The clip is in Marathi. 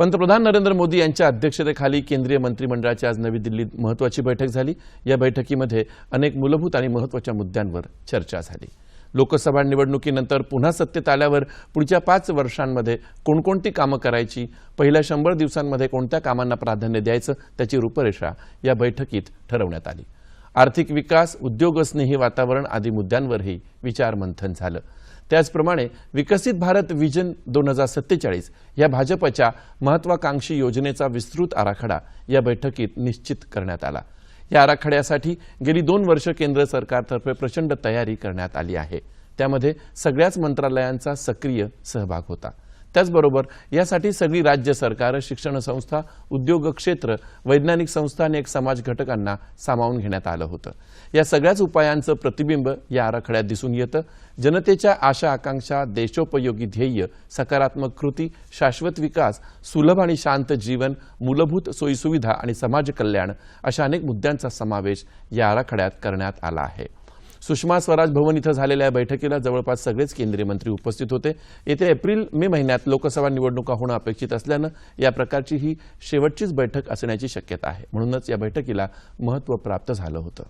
पंतप्रधान नरेंद्र मोदी यांच्या अध्यक्षतेखाली केंद्रीय मंत्रिमंडळाची आज नवी दिल्लीत महत्वाची बैठक झाली. या बैठकीमध्ये अनेक मूलभूत आणि महत्त्वाच्या मुद्द्यांवर चर्चा झाली. लोकसभा निवडणुकीनंतर पुन्हा सत्तेत आल्यावर पुढच्या पाच वर्षांमध्ये कोणकोणती कामं करायची पहिल्या शंभर दिवसांमध्ये कोणत्या कामांना प्राधान्य द्यायचं त्याची रूपरेषा या बैठकीत ठरवण्यात आली. आर्थिक विकास उद्योगस्नेही वातावरण आदी मुद्द्यांवरही विचारमंथन झालं. त्याचप्रमाणे विकसित भारत विजन दोन हजार सत्तेचाळीस या भाजपच्या महत्वाकांक्षी योजनेचा विस्तृत आराखडा या बैठकीत निश्चित करण्यात आला. या आराखड्यासाठी गेली दोन वर्ष केंद्र सरकारतर्फे प्रचंड तयारी करण्यात आली आहे. त्यामध्ये सगळ्याच मंत्रालयांचा सक्रिय सहभाग होता. त्याचबरोबर यासाठी सगळी राज्य सरकार शिक्षण संस्था उद्योग क्षेत्र वैज्ञानिक संस्था आणि एक समाज घटकांना सामावून घेण्यात आलं होतं. या सगळ्याच उपायांचं प्रतिबिंब या आराखड्यात दिसून येतं. जनतेच्या आशा आकांक्षा देशोपयोगी ध्येय सकारात्मक कृती शाश्वत विकास सुलभ आणि शांत जीवन मूलभूत सोयीसुविधा आणि समाज कल्याण अशा अनेक मुद्द्यांचा समावेश या आराखड्यात करण्यात आला आहे. सुषमा स्वराज भवन इथं झालेल्या या बैठकीला जवळपास सगळेच केंद्रीय मंत्री उपस्थित होते. येत्या एप्रिल मे महिन्यात लोकसभा निवडणुका होणं अपेक्षित असल्यानं या प्रकारची ही शेवटचीच बैठक असण्याची शक्यता आहे. म्हणूनच या बैठकीला महत्त्व प्राप्त झालं होतं.